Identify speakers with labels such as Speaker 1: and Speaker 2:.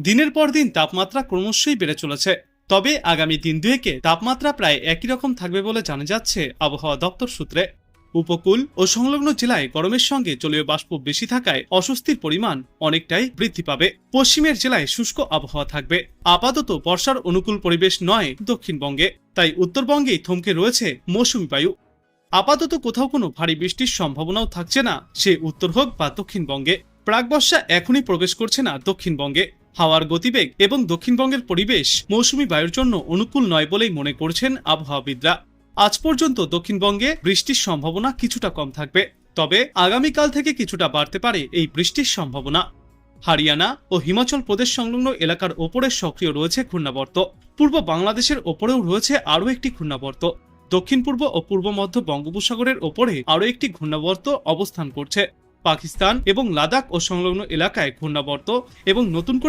Speaker 1: দিনের পর দিন তাপমাত্রা ক্রমশই বেড়ে চলেছে। তবে আগামী দিন দুয়েকে তাপমাত্রা প্রায় একই রকম থাকবে বলে জানা যাচ্ছে আবহাওয়া দপ্তর সূত্রে। উপকূল ও সংলগ্ন জেলায় গরমের সঙ্গে জলীয় বাষ্প বেশি থাকায় অস্বস্তির পরিমাণ অনেকটাই বৃদ্ধি পাবে। পশ্চিমের জেলায় শুষ্ক আবহাওয়া থাকবে। আপাতত বর্ষার অনুকূল পরিবেশ নয় দক্ষিণবঙ্গে। তাই উত্তরবঙ্গেই থমকে রয়েছে মৌসুমী বায়ু। আপাতত কোথাও কোনো ভারী বৃষ্টির সম্ভাবনাও থাকছে না, সে উত্তর হোক বা দক্ষিণবঙ্গে। প্রাকবর্ষা এখনই প্রবেশ করছে না দক্ষিণবঙ্গে। হাওয়ার গতিবেগ এবং দক্ষিণবঙ্গের পরিবেশ মৌসুমী বায়ুর জন্য অনুকূল নয় বলেই মনে করছেন আবহাওয়াবিদরা। আজ পর্যন্ত দক্ষিণবঙ্গে বৃষ্টির সম্ভাবনা কিছুটা কম থাকবে, তবে আগামীকাল থেকে কিছুটা বাড়তে পারে এই বৃষ্টির সম্ভাবনা। হারিয়ানা ও হিমাচল প্রদেশ সংলগ্ন এলাকার ওপরে সক্রিয় রয়েছে ঘূর্ণাবর্ত। পূর্ব বাংলাদেশের ওপরেও রয়েছে আরও একটি ঘূর্ণাবর্ত। দক্ষিণ পূর্ব ও পূর্ব মধ্য বঙ্গোপসাগরের ওপরে আরও একটি ঘূর্ণাবর্ত অবস্থান করছে। পাকিস্তান এবং লাদাখ ও সংলগ্ন এলাকায় ঘূর্ণাবর্ত এবং নতুন